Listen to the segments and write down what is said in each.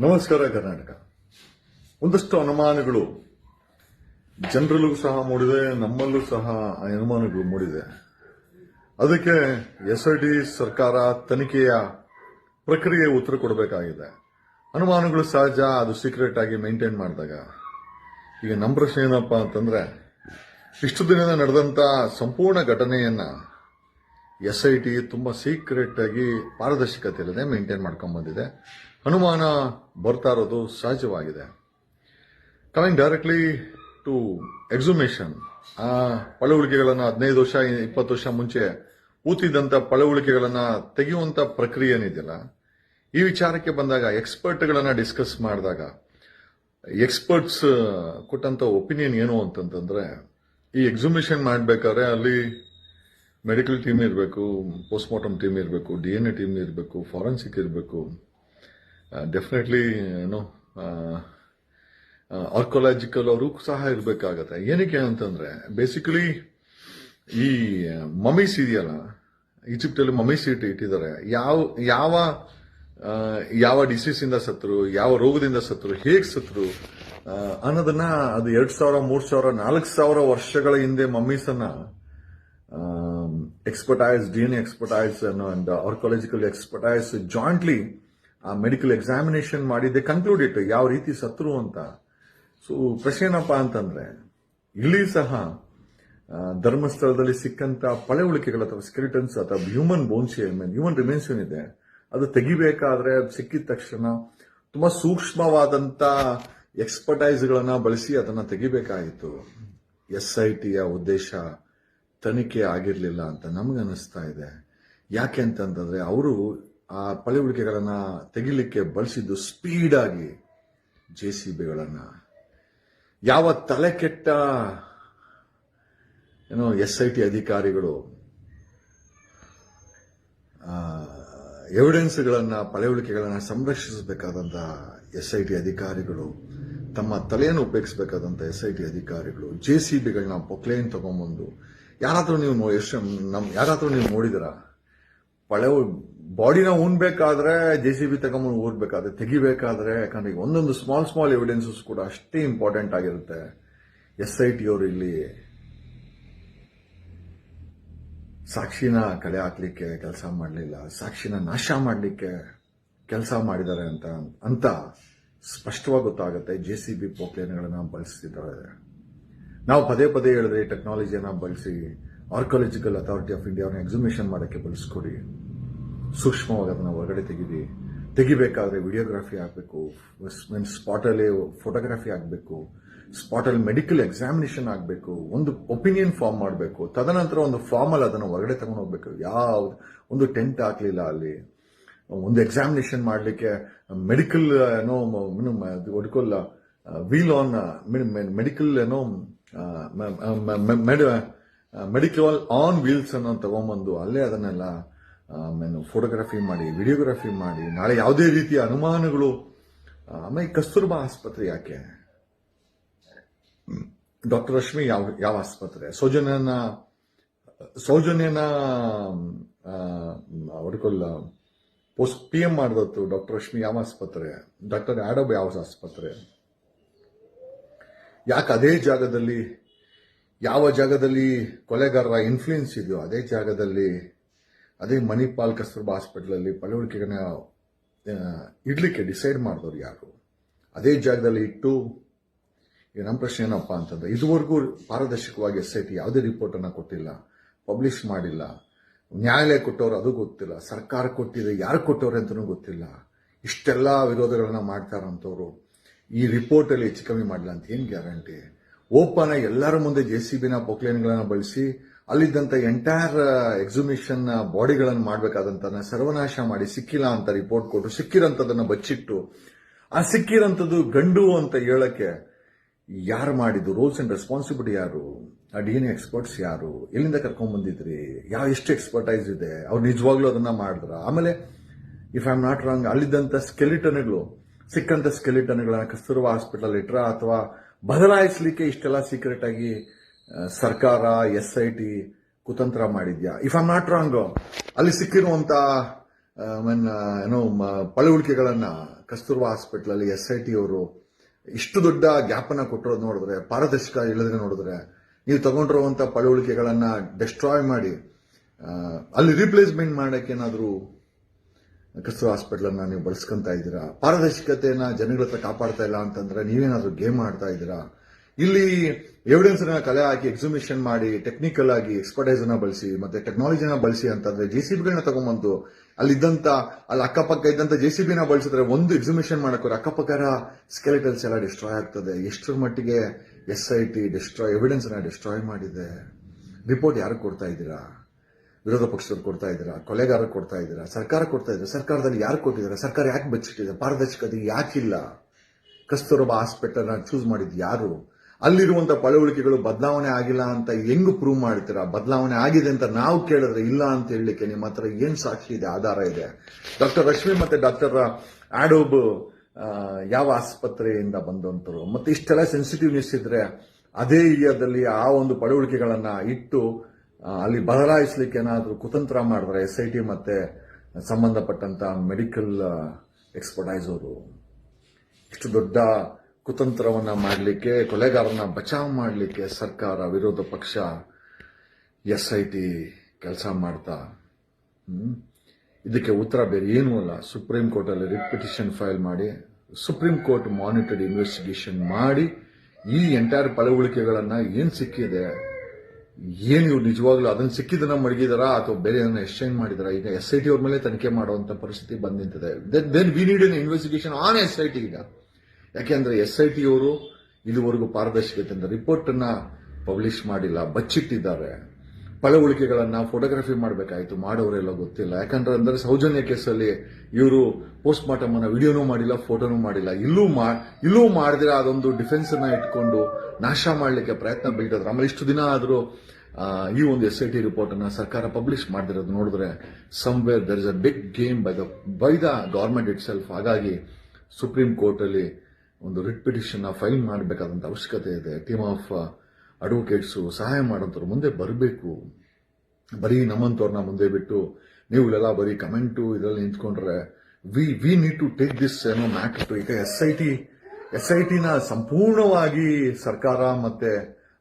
ನಮಸ್ಕಾರ ಕರ್ನಾಟಕ. ಒಂದಷ್ಟು ಅನುಮಾನಗಳು. ಜನರಲ್ಲೂ ಸಹ ಮೂಡಿದೆ, ನಮ್ಮಲ್ಲೂ ಸಹ ಆ ಅನುಮಾನಗಳು ಮೂಡಿದೆ. ಅದಕ್ಕೆ ಎಸ್ ಟಿ ಸರ್ಕಾರ ತನಿಖೆಯ ಪ್ರಕ್ರಿಯೆ ಉತ್ತರ ಕೊಡಬೇಕಾಗಿದೆ. ಅನುಮಾನಗಳು ಸಹಜ, ಅದು ಸೀಕ್ರೆಟ್ ಆಗಿ ಮೇಂಟೈನ್ ಮಾಡಿದಾಗ. ಈಗ ನಮ್ಮ ಪ್ರಶ್ನೆ ಏನಪ್ಪ ಅಂತಂದ್ರೆ, ಇಷ್ಟು ದಿನದ ನಡೆದಂತ ಸಂಪೂರ್ಣ ಘಟನೆಯನ್ನ ಎಸ್ ಐ ಟಿ ತುಂಬಾ ಸೀಕ್ರೆಟ್ ಆಗಿ ಪಾರದರ್ಶಕತೆ ಇಲ್ಲದೆ ಮೇಂಟೈನ್ ಮಾಡ್ಕೊಂಡ್ ಬಂದಿದೆ. ಅನುಮಾನ ಬರ್ತಾ ಇರೋದು ಸಹಜವಾಗಿದೆ. ಕಮಿಂಗ್ ಡೈರೆಕ್ಟ್ಲಿ ಟು ಎಕ್ಸುಮೇಷನ್ ಆ ಪಳವಳಿಕೆಗಳನ್ನು ಹದಿನೈದು ವರ್ಷ, ಇಪ್ಪತ್ತು ವರ್ಷ ಮುಂಚೆ ಊತಿದಂಥ ಪಳವಳಿಕೆಗಳನ್ನ ತೆಗೆಯುವಂತ ಪ್ರಕ್ರಿಯೆ ಏನಿದೆಯಲ್ಲ, ಈ ವಿಚಾರಕ್ಕೆ ಬಂದಾಗ ಎಕ್ಸ್ಪರ್ಟ್ಗಳನ್ನು ಡಿಸ್ಕಸ್ ಮಾಡಿದಾಗ ಎಕ್ಸ್ಪರ್ಟ್ಸ್ ಕೊಟ್ಟಂತ ಒಪಿನಿಯನ್ ಏನು ಅಂತಂತಂದರೆ, ಈ ಎಕ್ಸುಮೇಷನ್ ಮಾಡಬೇಕಾದ್ರೆ ಅಲ್ಲಿ ಮೆಡಿಕಲ್ ಟೀಮ್ ಇರಬೇಕು ಪೋಸ್ಟ್ಮಾರ್ಟಮ್ ಟೀಮ್ ಇರಬೇಕು ಡಿ ಎನ್ ಎ ಟೀಮ್ ಇರಬೇಕು ಫಾರೆನ್ಸಿಕ್ ಇರಬೇಕು ಡೆಫಿನೆಟ್ಲಿ ಏನು ಆರ್ಕೊಲಾಜಿಕಲ್ ಅವರು ಸಹ ಇರಬೇಕಾಗತ್ತೆ. ಏನಕ್ಕೆ ಅಂತಂದ್ರೆ ಬೇಸಿಕಲಿ ಈ ಮಮೀಸ್ ಇದೆಯಲ್ಲ, ಈಜಿಪ್ಟಲ್ಲಿ ಮಮೀಸ್ ಇಟ್ಟು ಇಟ್ಟಿದ್ದಾರೆ. ಯಾವ ಯಾವ ಯಾವ ಡಿಸೀಸ್ ಇಂದ ಸತ್ರು, ಯಾವ ರೋಗದಿಂದ ಸತ್ರು, ಹೇಗೆ ಸತ್ರು ಅನ್ನೋದನ್ನ ಅದು ಎರಡ್ ಸಾವಿರ, ಮೂರ್ ಸಾವಿರ, ನಾಲ್ಕು ಸಾವಿರ ವರ್ಷಗಳ ಹಿಂದೆ ಮಮ್ಮೀಸ್ ಅನ್ನ expertise D N expertise and archaeological expertise jointly ಆ ಮೆಡಿಕಲ್ ಎಕ್ಸಾಮಿನೇಷನ್ ಮಾಡಿದ್ದೆ ಕನ್ಕ್ಲೂಡ್ ಇಟ್ಟು ಯಾವ ರೀತಿ ಸತ್ರು ಅಂತ. ಸೊ ಪ್ರಶ್ನೆ ಏನಪ್ಪಾ ಅಂತಂದ್ರೆ, ಇಲ್ಲಿ ಸಹ ಧರ್ಮಸ್ಥಳದಲ್ಲಿ ಸಿಕ್ಕಂತ ಪಳೆಯುಳಿಕೆಗಳು ಅಥವಾ ಸ್ಕೆಲಿಟನ್ಸ್ ಅಥವಾ ಹ್ಯೂಮನ್ ಬೋನ್ಸ್ ಹ್ಯೂಮನ್ ರಿಮೇನ್ಸ್ ಏನಿದೆ, ಅದು ತೆಗಿಬೇಕಾದ್ರೆ ಸಿಕ್ಕಿದ ತಕ್ಷಣ ತುಂಬಾ ಸೂಕ್ಷ್ಮವಾದಂತ ಎಕ್ಸ್ಪರ್ಟೈಸ್ಗಳನ್ನ ಬಳಸಿ ಅದನ್ನ ತೆಗಿಬೇಕಾಯಿತು. ಎಸ್ ಐ ಟಿಯ ಉದ್ದೇಶ ತನಿಖೆ ಆಗಿರಲಿಲ್ಲ ಅಂತ ನಮ್ಗೆ ಅನಿಸ್ತಾ ಇದೆ. ಯಾಕೆ ಅಂತಂದ್ರೆ, ಅವರು ಆ ಪಳೆಯುಳಿಕೆಗಳನ್ನು ತೆಗಿಲಿಕ್ಕೆ ಬಳಸಿದ್ದು ಸ್ಪೀಡ್ ಆಗಿ ಜೆ ಸಿ ಬಿಗಳನ್ನ. ಯಾವ ತಲೆ ಕೆಟ್ಟ, ಏನೋ ಎಸ್ ಐ ಟಿ ಅಧಿಕಾರಿಗಳು ಎವಿಡೆನ್ಸ್ಗಳನ್ನು ಪಳೆಯುಳಿಕೆಗಳನ್ನು ಸಂರಕ್ಷಿಸಬೇಕಾದಂತ ಎಸ್ ಐ ಟಿ ಅಧಿಕಾರಿಗಳು, ತಮ್ಮ ತಲೆಯನ್ನು ಉಪಯೋಗಿಸಬೇಕಾದಂತ ಎಸ್ ಐ ಟಿ ಅಧಿಕಾರಿಗಳು, ಜೆ ಸಿ ಬಿಗಳನ್ನ ಪೊಕ್ಲೇನ್ ತಗೊಂಬಂದು ಯಾರಾದರೂ ನೀವು ಎಷ್ಟು ನಮ್ಮ ಯಾರಾದ್ರೂ ನೀವು ನೋಡಿದಿರ? ಪಳೆ ಬಾಡಿನ ಉಣ್ಬೇಕಾದ್ರೆ ಜೆ ಸಿ ಬಿ ತಗೊಂಬಂದು ಊರ್ಬೇಕಾದ್ರೆ ತೆಗಿಬೇಕಾದ್ರೆ, ಯಾಕಂದ್ರೆ ಈಗ ಒಂದೊಂದು ಸ್ಮಾಲ್ ಸ್ಮಾಲ್ ಎವಿಡೆನ್ಸಸ್ ಕೂಡ ಅಷ್ಟೇ ಇಂಪಾರ್ಟೆಂಟ್ ಆಗಿರುತ್ತೆ. ಎಸ್ ಐ ಟಿ ಅವರು ಇಲ್ಲಿ ಸಾಕ್ಷಿನ ಕಳೆ ಹಾಕ್ಲಿಕ್ಕೆ ಕೆಲಸ ಮಾಡಲಿಲ್ಲ, ಸಾಕ್ಷಿನ ನಾಶ ಮಾಡಲಿಕ್ಕೆ ಕೆಲಸ ಮಾಡಿದ್ದಾರೆ ಅಂತ ಅಂತ ಸ್ಪಷ್ಟವಾಗಿ ಗೊತ್ತಾಗುತ್ತೆ. ಜೆ ಸಿ ಬಿ ಪೋಕ್ಲೇನ್ಗಳನ್ನ ಬಳಸ್ತಿದ್ದಾರೆ. ನಾವು ಪದೇ ಪದೇ ಹೇಳಿದ್ರೆ ಟೆಕ್ನಾಲಜಿಯನ್ನು ಬಳಸಿ ಆರ್ಕಾಲಜಿಕಲ್ ಅಥಾರಿಟಿ ಆಫ್ ಇಂಡಿಯಾವನ್ನು ಎಕ್ಸಿಮಿಷನ್ ಮಾಡೋಕ್ಕೆ ಬಳಸ್ಕೊಡಿ. ಸೂಕ್ಷ್ಮವಾಗಿ ಅದನ್ನು ಹೊರಗಡೆ ತೆಗೀರಿ ತೆಗಿಬೇಕಾದ್ರೆ ವಿಡಿಯೋಗ್ರಫಿ ಆಗಬೇಕು ಸ್ಪಾಟಲ್ಲಿ ಫೋಟೋಗ್ರಫಿ ಆಗಬೇಕು ಸ್ಪಾಟಲ್ಲಿ ಮೆಡಿಕಲ್ ಎಕ್ಸಾಮಿನೇಷನ್ ಆಗಬೇಕು ಒಂದು ಒಪಿನಿಯನ್ ಫಾರ್ಮ್ ಮಾಡಬೇಕು ತದನಂತರ ಒಂದು ಫಾರ್ಮಲ್ಲಿ ಅದನ್ನು ಹೊರಗಡೆ ತಗೊಂಡು ಹೋಗ್ಬೇಕು ಯಾವ ಒಂದು ಟೆಂಟ್ ಹಾಕ್ಲಿಲ್ಲ ಅಲ್ಲಿ ಒಂದು ಎಕ್ಸಾಮಿನೇಷನ್ ಮಾಡಲಿಕ್ಕೆ ಮೆಡಿಕಲ್ ಏನೋ ಒಡ್ಕೊಲ್ಲ ವೀಲ್ ಆನ್ ಮೆಡಿಕಲ್ ಏನೋ ಮೆಡಿಕಲ್ ಆನ್ ವೀಲ್ಸ್ ಅನ್ನೋ ತಗೊಂಬಂದು ಅಲ್ಲೇ ಅದನ್ನೆಲ್ಲ ಆಮೇಲೆ ಫೋಟೋಗ್ರಫಿ ಮಾಡಿ, ವಿಡಿಯೋಗ್ರಫಿ ಮಾಡಿ, ನಾಳೆ ಯಾವುದೇ ರೀತಿಯ ಅನುಮಾನಗಳು ಆಮೇಲೆ ಕಸ್ತೂರ್ಬಾ ಆಸ್ಪತ್ರೆ ಯಾಕೆ? ಡಾಕ್ಟರ್ ರಶ್ಮಿ ಯಾವ ಯಾವ ಆಸ್ಪತ್ರೆ? ಸೌಜನ್ಯನ ಸೌಜನ್ಯನ ಹೊಡ್ಕೊಳ್ಳ ಪೋಸ್ಟ್ ಪಿ ಎಂ ಮಾಡಿದತ್ತು ಡಾಕ್ಟರ್ ರಶ್ಮಿ ಯಾವ ಆಸ್ಪತ್ರೆ? ಡಾಕ್ಟರ್ ಆಡಬ್ ಯಾವ ಆಸ್ಪತ್ರೆ? ಯಾಕೆ ಅದೇ ಜಾಗದಲ್ಲಿ, ಯಾವ ಜಾಗದಲ್ಲಿ ಕೊಲೆಗಾರರ ಇನ್ಫ್ಲೂಯೆನ್ಸ್ ಇದೆಯೋ, ಅದೇ ಜಾಗದಲ್ಲಿ ಅದೇ ಮಣಿಪಾಲ್ ಕಸ್ತೂರ್ಬಾ ಹಾಸ್ಪಿಟಲ್ ಅಲ್ಲಿ ಪಳವಳಿಕೆಗಳನ್ನ ಇಡ್ಲಿಕ್ಕೆ ಡಿಸೈಡ್ ಮಾಡಿದವರು ಯಾರು? ಅದೇ ಜಾಗದಲ್ಲಿ ಇಟ್ಟು ಈಗ ನಮ್ಮ ಪ್ರಶ್ನೆ ಏನಪ್ಪ ಅಂತಂದ್ರೆ, ಇದುವರೆಗೂ ಪಾರದರ್ಶಕವಾಗಿ ಎಸ್ ಐ ಟಿ ಯಾವುದೇ ರಿಪೋರ್ಟ್ ಅನ್ನ ಕೊಟ್ಟಿಲ್ಲ ಪಬ್ಲಿಷ್ ಮಾಡಿಲ್ಲ, ನ್ಯಾಯಾಲಯ ಕೊಟ್ಟವ್ರು ಅದು ಗೊತ್ತಿಲ್ಲ, ಸರ್ಕಾರ ಕೊಟ್ಟಿದೆ, ಯಾರು ಕೊಟ್ಟವ್ರೆ ಅಂತಲೂ ಗೊತ್ತಿಲ್ಲ. ಇಷ್ಟೆಲ್ಲ ವಿರೋಧಗಳನ್ನ ಮಾಡ್ತಾರಂತವ್ರು. ಈ ರಿಪೋರ್ಟ್ ಅಲ್ಲಿ ಹೆಚ್ಚು ಕಮ್ಮಿ ಮಾಡಲ್ಲ ಅಂತ ಏನು ಗ್ಯಾರಂಟಿ ಓಪನ್ ಎಲ್ಲರ ಮುಂದೆ ಜೆ ಸಿ ಬಿನ ಪೊಕ್ಲೈನ್ಗಳನ್ನು ಬಳಸಿ ಅಲ್ಲಿದ್ದಂತ ಎಂಟೈರ್ ಎಕ್ಸಿಬಿಷನ್ ಬಾಡಿಗಳನ್ನು ಮಾಡಬೇಕಾದಂತ ಸರ್ವನಾಶ ಮಾಡಿ ಸಿಕ್ಕಿಲ್ಲ ಅಂತ ರಿಪೋರ್ಟ್ ಕೊಟ್ಟು ಸಿಕ್ಕಿರಂತದನ್ನ ಬಚ್ಚಿಟ್ಟು, ಆ ಸಿಕ್ಕಿರಂತದ್ದು ಗಂಡು ಅಂತ ಹೇಳಕ್ಕೆ ಯಾರು ಮಾಡಿದ್ದು? ರೂಲ್ಸ್ ಅಂಡ್ ರೆಸ್ಪಾನ್ಸಿಬಿಲಿಟಿ ಯಾರು? ಆ ಡಿ ಎನ್ ಎಕ್ಸ್ಪರ್ಟ್ಸ್ ಯಾರು? ಎಲ್ಲಿಂದ ಕರ್ಕೊಂಡ್ ಬಂದಿದ್ರಿ? ಯಾವ, ಎಷ್ಟು ಎಕ್ಸ್ಪರ್ಟೈಸ್ ಇದೆ? ಅವ್ರು ನಿಜವಾಗ್ಲೂ ಅದನ್ನ ಮಾಡಿದ್ರ? ಆಮೇಲೆ if I am not wrong ಅಲ್ಲಿದ್ದಂತ ಸ್ಕೆಲಿಟನ್ಗಳು ಸಿಕ್ಕಂತ ಸ್ಕೆಲಿಟನ್ಗಳನ್ನ ಕಸ್ತೂರ್ಬಾ ಹಾಸ್ಪಿಟಲ್ ಇಟ್ರ ಅಥವಾ ಬದಲಾಯಿಸಲಿಕ್ಕೆ ಇಷ್ಟೆಲ್ಲ ಸೀಕ್ರೆಟ್ ಆಗಿ ಸರ್ಕಾರ, ಎಸ್ ಐ ಟಿ ಕುತಂತ್ರ ಮಾಡಿದ್ಯಾ? ಇಫ್ ಆಮ್ ನಾಟ್ ರಾಂಗ್ ಅಲ್ಲಿ ಸಿಕ್ಕಿರುವಂತ ಮೀನ್ ಏನೋ ಪಳವಳಿಕೆಗಳನ್ನ ಕಸ್ತೂರ್ಬಾ ಹಾಸ್ಪಿಟಲ್ ಅಲ್ಲಿ ಎಸ್ ಐ ಟಿ ಅವರು ಇಷ್ಟು ದೊಡ್ಡ ಗ್ಯಾಪ್ ಅನ್ನ ಕೊಟ್ಟಿರೋದು ನೋಡಿದ್ರೆ, ಪಾರದರ್ಶಕ ಇಳಿದ್ರೆ ನೋಡಿದ್ರೆ, ನೀವು ತಗೊಂಡಿರುವಂತ ಪಳವಳಿಕೆಗಳನ್ನ ಡೆಸ್ಟ್ರಾಯ್ ಮಾಡಿ ಅಲ್ಲಿ ರೀಪ್ಲೇಸ್ಮೆಂಟ್ ಮಾಡಕ್ಕೆ ಏನಾದರೂ ಕಸ್ತೂರ್ ಹಾಸ್ಪಿಟಲ್ ಅನ್ನ ನೀವು ಬಳಸ್ಕೊಂತ ಇದ್ದೀರಾ? ಪಾರದರ್ಶಕತೆಯನ್ನ ಜನಗಳ ಹತ್ರ ಕಾಪಾಡ್ತಾ ಇಲ್ಲ ಅಂತಂದ್ರೆ ನೀವೇನಾದ್ರೂ ಗೇಮ್ ಆಡ್ತಾ ಇದ್ದೀರಾ? ಇಲ್ಲಿ ಎವಿಡೆನ್ಸ್ ಅನ್ನ ಕಲೆ ಹಾಕಿ ಎಕ್ಸಿಮಿಷನ್ ಮಾಡಿ ಟೆಕ್ನಿಕಲ್ ಆಗಿ ಎಕ್ಸ್ಪರ್ಟೈಸ್ ಅನ್ನ ಬಳಸಿ, ಮತ್ತೆ ಟೆಕ್ನಾಲಜಿನ ಬಳಸಿ ಅಂತಂದ್ರೆ ಜೆ ಸಿ ಬಿಗಳನ್ನ ತಗೊಂಬಂದು ಅಲ್ಲಿದ್ದಂತ, ಅಲ್ಲಿ ಅಕ್ಕಪಕ್ಕ ಇದ್ದಂತ ಜೆ ಸಿ ಬಿನ ಬಳಸಿದ್ರೆ ಒಂದು ಎಕ್ಸಿಮಿಷನ್ ಮಾಡಕ್ಕೆ ಅಕ್ಕಪಕ್ಕರ ಸ್ಕೆಲೆಟಲ್ಸ್ ಎಲ್ಲ ಡಿಸ್ಟ್ರಾಯ್ ಆಗ್ತದೆ. ಎಷ್ಟರ ಮಟ್ಟಿಗೆ S I T destroy evidence ಅನ್ನ ಡಿಸ್ಟ್ರಾಯ್ ಮಾಡಿದೆ. ರಿಪೋರ್ಟ್ ಯಾರು ಕೊಡ್ತಾ ಇದ್ದೀರಾ? ವಿರೋಧ ಪಕ್ಷದವ್ರು ಕೊಡ್ತಾ ಇದ್ದೀರಾ? ಕೊಲೆಗಾರರು ಕೊಡ್ತಾ ಇದ್ದೀರಾ? ಸರ್ಕಾರ ಕೊಡ್ತಾ ಇದ್ದೀರಾ? ಸರ್ಕಾರದಲ್ಲಿ ಯಾರು ಕೊಟ್ಟಿದ್ದಾರೆ? ಸರ್ಕಾರ ಯಾಕೆ ಬಚ್ಚಿಟ್ಟಿದೆ? ಪಾರದರ್ಶಕತೆ ಯಾಕಿಲ್ಲ? ಕಸ್ತೂರಬಾ ಹಾಸ್ಪಿಟಲ್ ಚೂಸ್ ಮಾಡಿದ್ದು ಯಾರು? ಅಲ್ಲಿರುವಂತ ಪಳವಳಿಕೆಗಳು ಬದಲಾವಣೆ ಆಗಿಲ್ಲ ಅಂತ ಹೆಂಗ್ ಪ್ರೂವ್ ಮಾಡ್ತೀರಾ ಬದಲಾವಣೆ ಆಗಿದೆ ಅಂತ ನಾವು ಕೇಳಿದ್ರೆ ಇಲ್ಲ ಅಂತ ಹೇಳಲಿಕ್ಕೆ ನಿಮ್ಮ ಹತ್ರ ಏನ್ ಸಾಕ್ಷಿ ಇದೆ, ಆಧಾರ ಇದೆ? ಡಾಕ್ಟರ್ ರಶ್ಮಿ ಮತ್ತೆ ಡಾಕ್ಟರ್ ಆಡೋಬ್ ಯಾವ ಆಸ್ಪತ್ರೆಯಿಂದ ಬಂದಂತರು? ಮತ್ತೆ ಇಷ್ಟೆಲ್ಲ ಸೆನ್ಸಿಟಿವ್ನೆಸ್ ಇದ್ರೆ ಅದೇ ಏರಿಯಾದಲ್ಲಿ ಆ ಒಂದು ಪಳವಳಿಕೆಗಳನ್ನ ಇಟ್ಟು ಅಲ್ಲಿ ಬದಲಾಯಿಸಲಿಕ್ಕೆ ಏನಾದರೂ ಕುತಂತ್ರ ಮಾಡಿದ್ರೆ ಎಸ್ ಐ ಟಿ ಮತ್ತೆ ಸಂಬಂಧಪಟ್ಟಂತ ಮೆಡಿಕಲ್ ಎಕ್ಸ್ಪರ್ಟೈಸ್ ಅವರು, ಇಷ್ಟು ದೊಡ್ಡ ಕುತಂತ್ರವನ್ನ ಮಾಡಲಿಕ್ಕೆ ಕೊಲೆಗಾರನ ಬಚಾವ್ ಮಾಡಲಿಕ್ಕೆ ಸರ್ಕಾರ, ವಿರೋಧ ಪಕ್ಷ, ಎಸ್ ಐ ಟಿ ಕೆಲಸ ಮಾಡ್ತಾ ಇದಕ್ಕೆ ಉತ್ತರ ಬೇರೆ ಏನೂ ಅಲ್ಲ. ಸುಪ್ರೀಂ ಕೋರ್ಟ್ ಅಲ್ಲಿ ರಿಟ್ ಪಿಟಿಷನ್ ಫೈಲ್ ಮಾಡಿ ಸುಪ್ರೀಂ ಕೋರ್ಟ್ ಮಾನಿಟರ್ಡ್ ಇನ್ವೆಸ್ಟಿಗೇಷನ್ ಮಾಡಿ, ಈ ಎಂಟೈರ್ ಪಳವಳಿಕೆಗಳನ್ನು ಏನು ಸಿಕ್ಕಿದೆ? ಏನು ಇವ್ರು ನಿಜವಾಗ್ಲೂ ಅದನ್ನ ಸಿಕ್ಕಿದನ್ನ ಮಡಗಿದಾರಾ ಅಥವಾ ಬೇರೆ ಏನನ್ನ ಎಕ್ಸ್ಚೇಂಜ್ ಮಾಡಿದಾರ? ಈಗ ಎಸ್ ಐ ಟಿ ಅವ್ರ ಮೇಲೆ ತನಿಖೆ ಮಾಡುವಂತ ಪರಿಸ್ಥಿತಿ ಬಂದ್ ನಿಂತಿದೆ. Then we need in investigation on S I T ಈಗ. ಯಾಕೆಂದ್ರೆ ಎಸ್ ಐ ಟಿ ಅವರು ಇದುವರೆಗೂ ಪಾರದರ್ಶಕತೆಯಿಂದ ರಿಪೋರ್ಟ್ ಅನ್ನ ಪಬ್ಲಿಷ್ ಮಾಡಿಲ್ಲ, ಬಚ್ಚಿಟ್ಟಿದ್ದಾರೆ. ಪಳವಳಿಕೆಗಳನ್ನ ಫೋಟೋಗ್ರಫಿ ಮಾಡಬೇಕಾಯ್ತು ಮಾಡೋರೆಲ್ಲ ಗೊತ್ತಿಲ್ಲ. ಯಾಕಂದ್ರೆ ಅಂದ್ರೆ ಸೌಜನ್ಯ ಕೇಸಲ್ಲಿ ಇವರು ಪೋಸ್ಟ್ ಮಾರ್ಟಮ್ ಅನ್ನ ವಿಡಿಯೋನೂ ಮಾಡಿಲ್ಲ, ಫೋಟೋನೂ ಮಾಡಿಲ್ಲ. ಇಲ್ಲೂ ಮಾ, ಇಲ್ಲೂ ಮಾಡಿದ್ರೆ ಅದೊಂದು ಡಿಫೆನ್ಸ್ ಅನ್ನ ಇಟ್ಕೊಂಡು ನಾಶ ಮಾಡಲಿಕ್ಕೆ ಪ್ರಯತ್ನ ಬೀಳ್ತದ್ರು ಆಮೇಲೆ ಇಷ್ಟು ದಿನ ಆದರೂ ಈ ಒಂದು ಎಸ್ ಐ ಟಿ ರಿಪೋರ್ಟ್ ಅನ್ನ ಸರ್ಕಾರ ಪಬ್ಲಿಷ್ ಮಾಡಿರೋದು ನೋಡಿದ್ರೆ somewhere there is a big game by the by the government it self ಹಾಗಾಗಿ ಸುಪ್ರೀಂ ಕೋರ್ಟ್ ಅಲ್ಲಿ ಒಂದು ರಿಟ್ ಪಿಟಿಷನ್ನ ಫೈಲ್ ಮಾಡಬೇಕಾದಂಥ ಅವಶ್ಯಕತೆ ಇದೆ. ಟೀಮ್ ಆಫ್ ಅಡ್ವೊಕೇಟ್ಸ್ ಸಹಾಯ ಮಾಡೋಂಥವ್ರು ಮುಂದೆ ಬರಬೇಕು. ಬರೀ ನಮ್ಮಂತವ್ರನ್ನ ಮುಂದೆ ಬಿಟ್ಟು ನೀವು ಇಲ್ಲೆಲ್ಲ ಬರೀ ಕಮೆಂಟು ಇದರಲ್ಲಿ ನಿಂತ್ಕೊಂಡ್ರೆ we we need to take this ಏನೋ ಮ್ಯಾಟರ್ ಟು ಈಗ S I T S I ಟಿನ ಸಂಪೂರ್ಣವಾಗಿ ಸರ್ಕಾರ ಮತ್ತೆ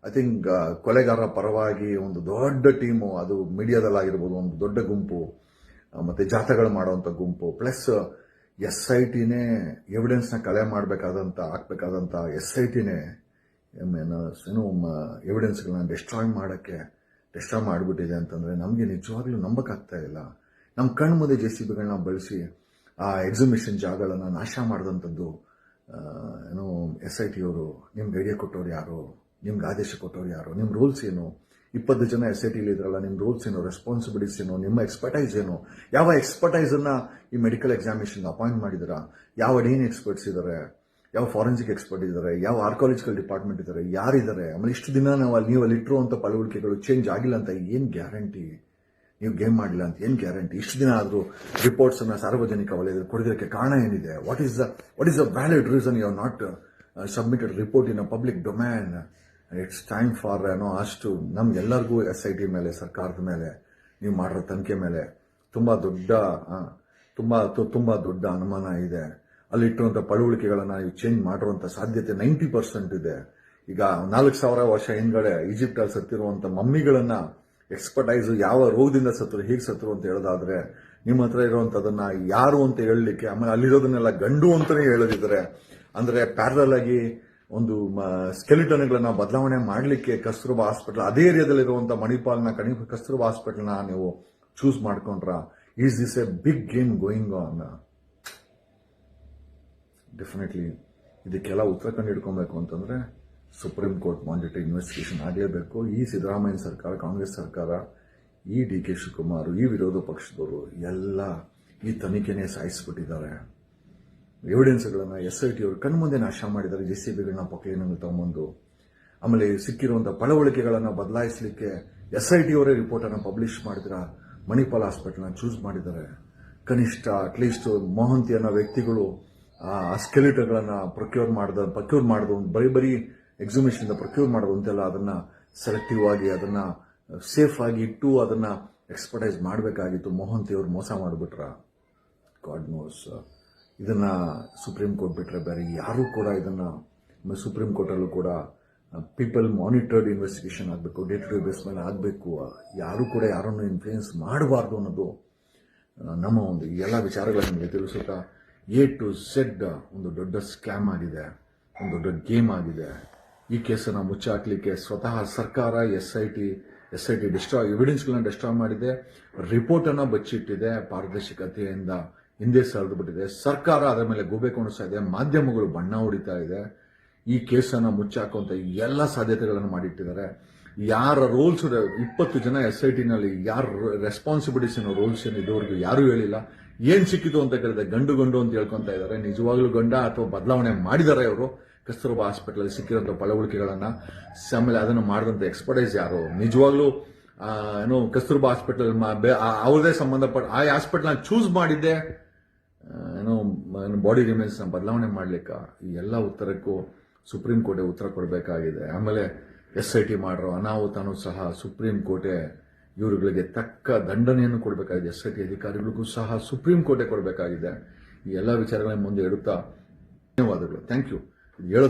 ಐ ಥಿಂಕ್ ಕೊಲೆಗಾರರ ಪರವಾಗಿ ಒಂದು ದೊಡ್ಡ ಟೀಮು ಅದು ಮೀಡಿಯಾದಲ್ಲಾಗಿರ್ಬೋದು ಒಂದು ದೊಡ್ಡ ಗುಂಪು ಮತ್ತೆ ಮಾಡುವಂಥ ಮಾಡುವಂತ ಗುಂಪು ಪ್ಲಸ್ ಎಸ್ ಐ ಟಿನೇ ಎವಿಡೆನ್ಸ್ನ ಕಲೆ ಮಾಡಬೇಕಾದಂಥ ಹಾಕ್ಬೇಕಾದಂಥ ಎಸ್ ಐ ಟಿನೇ ಏನು ಎವಿಡೆನ್ಸ್ಗಳನ್ನ ಡಿಸ್ಟ್ರಾಯ್ ಮಾಡೋಕ್ಕೆ ಡಿಸ್ಟ್ರಾಯ್ ಮಾಡಿಬಿಟ್ಟಿದೆ ಅಂತಂದರೆ ನಮಗೆ ನಿಜವಾಗ್ಲೂ ನಂಬಕ್ಕಾಗ್ತಾ ಇಲ್ಲ. ನಮ್ಮ ಕಣ್ಣು ಮುಂದೆ ಜೆ ಸಿ ಬಿಗಳನ್ನ ಬಳಸಿ ಆ ಎಕ್ಸಿಬಿಷನ್ ಜಾಗಗಳನ್ನು ನಾಶ ಮಾಡಿದಂಥದ್ದು ಏನು ಎಸ್ ಐ ಟಿಯವರು ನಿಮ್ಗೆ ಐಡಿಯಾ ಕೊಟ್ಟವ್ರು ಯಾರು, ನಿಮ್ಗೆ ಆದೇಶ ಕೊಟ್ಟವ್ರು ಯಾರು ನಿಮ್ಮ ರೂಲ್ಸ್ ಏನು? ಇಪ್ಪತ್ತು ಜನ ಎಸ್ ಐ ಟಿ ಇದ್ರಲ್ಲ ನಿಮ್ಮ ರೂಲ್ಸ್ ಏನು ರೆಸ್ಪಾನ್ಸಿಬಿಲಿಟೀಸ್ ಏನು, ನಿಮ್ಮ ಎಕ್ಸ್ಪರ್ಟೈಸ್ ಏನು, ಯಾವ ಎಕ್ಸ್ಪರ್ಟೈಸ್ ಅನ್ನ ಈ ಮೆಡಿಕಲ್ ಎಕ್ಸಾಮಿನೇಷನ್ ಅಪಾಯಿಂಟ್ ಮಾಡಿದಿರಾ ಯಾವ ಡೀನ್ ಎಕ್ಸ್ಪರ್ಟ್ಸ್ ಇದ್ದಾರೆ ಯಾವ ಫಾರೆನ್ಸಿಕ್ ಎಕ್ಸ್ಪರ್ಟ್ ಇದ್ದಾರೆ ಯಾವ ಆರ್ಕಾಲಜಿಕಲ್ ಡಿಪಾರ್ಟ್ಮೆಂಟ್ ಇದ್ದಾರೆ ಯಾರಿದ್ದಾರೆ ಆಮೇಲೆ ಇಷ್ಟು ದಿನ ನಾವು ಅಲ್ಲಿ, ನೀವು ಅಂತ ಪಳವಳಿಕೆಗಳು ಚೇಂಜ್ ಆಗಿಲ್ಲ ಅಂತ ಏನು ಗ್ಯಾರಂಟಿ ನೀವು ಗೇಮ್ ಮಾಡಿಲ್ಲ ಅಂತ ಏನು ಗ್ಯಾರಂಟಿ ಇಷ್ಟು ದಿನ ಆದರೂ ರಿಪೋರ್ಟ್ಸ್ ಅನ್ನ ಸಾರ್ವಜನಿಕ ವಲಯದಲ್ಲಿ ಕೊಡೋದಕ್ಕೆ ಕಾರಣ ಏನಿದೆ? What is the what is the valid reason you are not submitted report in a public domain it's time for ಏನೋ ಅಷ್ಟು ನಮ್ಗೆಲ್ಲರಿಗೂ ಎಸ್ ಐ ಟಿ ಮೇಲೆ, ಸರ್ಕಾರದ ಮೇಲೆ, ನೀವು ಮಾಡಿರೋ ತನಿಖೆ ಮೇಲೆ ತುಂಬ ದೊಡ್ಡ ತುಂಬ ತುಂಬ ದೊಡ್ಡ ಅನುಮಾನ ಇದೆ. ಅಲ್ಲಿ ಪಳವಳಿಕೆಗಳನ್ನು ಪಳವಳಿಕೆಗಳನ್ನ ನೀವು ಚೇಂಜ್ ಮಾಡಿರುವಂಥ ಸಾಧ್ಯತೆ ನೈಂಟಿ ಪರ್ಸೆಂಟ್ ಇದೆ. ಈಗ ನಾಲ್ಕು ಸಾವಿರ ವರ್ಷ ಹಿಂದ್ಗಡೆ ಈಜಿಪ್ಟ್ ಅಲ್ಲಿ ಮಮ್ಮಿಗಳನ್ನು ಎಕ್ಸ್ಪರ್ಟೈಸ್ ಯಾವ ರೋಗದಿಂದ ಸತ್ತರು, ಹೇಗೆ ಸತ್ತರು ಅಂತ ಹೇಳೋದಾದ್ರೆ, ನಿಮ್ಮ ಹತ್ರ ಇರುವಂತದನ್ನ ಯಾರು ಅಂತ ಹೇಳಲಿಕ್ಕೆ ಆಮೇಲೆ ಅಲ್ಲಿರೋದನ್ನೆಲ್ಲ ಗಂಡು ಅಂತಲೇ ಹೇಳೋದಿದ್ರೆ, ಅಂದ್ರೆ ಪ್ಯಾರಲ್ ಆಗಿ ಒಂದು ಸ್ಕೆಲಿಟನ್ಗಳನ್ನ ಬದಲಾವಣೆ ಮಾಡಲಿಕ್ಕೆ ಕಸ್ತೂರ್ಬಾ ಹಾಸ್ಪಿಟಲ್, ಅದೇ ಏರಿಯಾದಲ್ಲಿರುವಂಥ ಮಣಿಪಾಲ್ನ ಕಣಿ ಕಸ್ತೂರ್ಬಾ ಹಾಸ್ಪಿಟಲ್ನ ನೀವು ಚೂಸ್ ಮಾಡ್ಕೊಂಡ್ರ is this a big game going on definitely ಇದಕ್ಕೆಲ್ಲ ಉತ್ತರ ಕಂಡು ಹಿಡ್ಕೊಬೇಕು ಅಂತಂದ್ರೆ ಸುಪ್ರೀಂ ಕೋರ್ಟ್ ಮಾನಿಟರಿ ಇನ್ವೆಸ್ಟಿಗೇಷನ್ ಆಗಲೇಬೇಕು. ಈ ಸಿದ್ದರಾಮಯ್ಯ ಸರ್ಕಾರ, ಕಾಂಗ್ರೆಸ್ ಸರ್ಕಾರ, ಈ ಡಿ ಕೆ ಶಿವಕುಮಾರ್, ಈ ವಿರೋಧ ಪಕ್ಷದವರು ಎಲ್ಲ ಈ ತನಿಖೆನೇ ಸಾಯಿಸ್ಬಿಟ್ಟಿದ್ದಾರೆ. ಎವಿಡೆನ್ಸ್ಗಳನ್ನ ಎಸ್ ಐ ಟಿ ಅವರು ಕಣ್ಮುಂದೆ ನಾಶ ಮಾಡಿದ್ದಾರೆ. ಜೆ ಸಿ ಬಿಗಳನ್ನ ಪೊಕ್ಲೇನಲ್ಲಿ ತಗೊಂಬಂದು, ಆಮೇಲೆ ಸಿಕ್ಕಿರುವಂಥ ಪಳವಳಿಕೆಗಳನ್ನು ಬದಲಾಯಿಸಲಿಕ್ಕೆ ಎಸ್ ಐ ಟಿ ಅವರೇ ರಿಪೋರ್ಟ್ ಅನ್ನು ಪಬ್ಲಿಷ್ ಮಾಡಿದ್ರ ಮಣಿಪಾಲ್ ಹಾಸ್ಪಿಟಲ್ನ ಚೂಸ್ ಮಾಡಿದ್ದಾರೆ. ಕನಿಷ್ಠ ಅಟ್ಲೀಸ್ಟ್ ಮೊಹಂತಿ ಅನ್ನೋ ವ್ಯಕ್ತಿಗಳು ಆ ಸ್ಕೆಲಿಟರ್ಗಳನ್ನು ಪ್ರೊಕ್ಯೂರ್ ಮಾಡಿದ ಪ್ರೊಕ್ಯೂರ್ ಮಾಡಿದ್ರು ಬರೀ ಬರೀ ಎಕ್ಸಿಬಿಷನ್ ಪ್ರೊಕ್ಯೂರ್ ಮಾಡೋದು ಅಂತೆಲ್ಲ ಅದನ್ನ ಸೆಲೆಕ್ಟಿವ್ ಆಗಿ ಅದನ್ನ ಸೇಫ್ ಆಗಿ ಇಟ್ಟು ಅದನ್ನ ಎಕ್ಸ್ಪರ್ಟೈಸ್ ಮಾಡಬೇಕಾಗಿತ್ತು. ಮೋಹಂತಿ ಅವರು ಮೋಸ ಮಾಡಿಬಿಟ್ರ. ಗಾಡ್ ನೋಸ್ ಇದನ್ನ ಸುಪ್ರೀಂ ಕೋರ್ಟ್ ಬಿಟ್ಟರೆ ಬೇರೆ ಯಾರೂ ಕೂಡ ಇದನ್ನ ಸುಪ್ರೀಂ ಕೋರ್ಟಲ್ಲೂ ಕೂಡ ಪೀಪಲ್ ಮಾನಿಟರ್ಡ್ ಇನ್ವೆಸ್ಟಿಗೇಷನ್ ಆಗಬೇಕು ಡೇ ಟು ಡೇ ಬೇಸ್ ಮೇಲೆ ಆಗಬೇಕು ಯಾರೂ ಕೂಡ ಯಾರನ್ನು ಇನ್ಫ್ಲೂಯೆನ್ಸ್ ಮಾಡಬಾರ್ದು ಅನ್ನೋದು ನಮ್ಮ ಒಂದು ಎಲ್ಲ ವಿಚಾರಗಳ ನಿಮಗೆ ತಿಳಿಸುತ್ತಾ ಎ ಟು ಝೆಡ್ ಒಂದು ದೊಡ್ಡ ಸ್ಕ್ಯಾಮ್ ಆಗಿದೆ, ಒಂದು ದೊಡ್ಡ ಗೇಮ್ ಆಗಿದೆ. ಈ ಕೇಸನ್ನು ಮುಚ್ಚಾಕ್ಲಿಕ್ಕೆ ಸ್ವತಃ ಸರ್ಕಾರ S I T S I T destroy ಎವಿಡೆನ್ಸ್ಗಳನ್ನ destroy ಮಾಡಿದೆ. ರಿಪೋರ್ಟನ್ನು ಬಚ್ಚಿಟ್ಟಿದೆ ಪಾರದರ್ಶಕತೆಯಿಂದ. ಹಿಂದೆ ಸರಿದುಬಿಟ್ಟಿದೆ ಸರ್ಕಾರ ಅದರ ಮೇಲೆ ಗೂಬೆ ಕೊಣಿಸ್ತಾ ಇದೆ. ಮಾಧ್ಯಮಗಳು ಬಣ್ಣ ಹೊಡಿತಾ ಇದೆ. ಈ ಕೇಸನ್ನು ಮುಚ್ಚಾಕುವಂತ ಎಲ್ಲ ಸಾಧ್ಯತೆಗಳನ್ನು ಮಾಡಿಟ್ಟಿದ್ದಾರೆ. ಯಾರ ರೋಲ್ಸ್ ಇಪ್ಪತ್ತು ಜನ ಎಸ್ ಐ ಟಿನಲ್ಲಿ ಯಾರ ರೆಸ್ಪಾನ್ಸಿಬಿಲಿಟೀಸ್ ಏನೋ ರೋಲ್ಸ್ ಏನು ಇದುವರೆಗೂ ಯಾರೂ ಹೇಳಿಲ್ಲ. ಏನು ಸಿಕ್ಕಿತು ಅಂತ ಕೇಳಿದ್ರೆ ಗಂಡು ಗಂಡು ಅಂತ ಹೇಳ್ಕೊಂತ ಇದ್ದಾರೆ. ನಿಜವಾಗ್ಲೂ ಗಂಡ ಅಥವಾ ಬದಲಾವಣೆ ಮಾಡಿದ್ದಾರೆ ಅವರು ಕಸ್ತೂರಬಾ ಹಾಸ್ಪಿಟಲ್ ಸಿಕ್ಕಿರೋಂಥ ಪಳವಳಿಕೆಗಳನ್ನು, ಆಮೇಲೆ ಅದನ್ನು ಮಾಡಿದಂತ ಎಕ್ಸ್ಪರ್ಟೈಸ್ ಯಾರು? ನಿಜವಾಗ್ಲೂ ಏನು ಕಸ್ತೂರ್ಬಾ ಹಾಸ್ಪಿಟಲ್ ಅವ್ರದೇ ಸಂಬಂಧಪಟ್ಟ, ಆ ಹಾಸ್ಪಿಟಲ್ ಚೂಸ್ ಮಾಡಿದ್ದೆ. ಏನೋ ಬಾಡಿ ರಿಮೇಜ್ ಬದಲಾವಣೆ ಮಾಡ್ಲಿಕ್ಕೆ ಈ ಎಲ್ಲ ಉತ್ತರಕ್ಕೂ ಸುಪ್ರೀಂ ಕೋರ್ಟೆ ಉತ್ತರ ಕೊಡಬೇಕಾಗಿದೆ. ಆಮೇಲೆ ಎಸ್ ಐ ಟಿ ಮಾಡಿರೋ ಅನಾಹುತನೂ ಸಹ ಸುಪ್ರೀಂ ಕೋರ್ಟೆ ಇವರುಗಳಿಗೆ ತಕ್ಕ ದಂಡನೆಯನ್ನು ಕೊಡಬೇಕಾಗಿದೆ. ಎಸ್ ಐ ಟಿ ಅಧಿಕಾರಿಗಳಿಗೂ ಸಹ ಸುಪ್ರೀಂ ಕೋರ್ಟೆ ಕೊಡಬೇಕಾಗಿದೆ. ಈ ಎಲ್ಲ ವಿಚಾರಗಳ ಮುಂದೆ ಇಡುತ್ತಾ ಧನ್ಯವಾದಗಳು. ಥ್ಯಾಂಕ್ ಯು ಹೇಳೋದು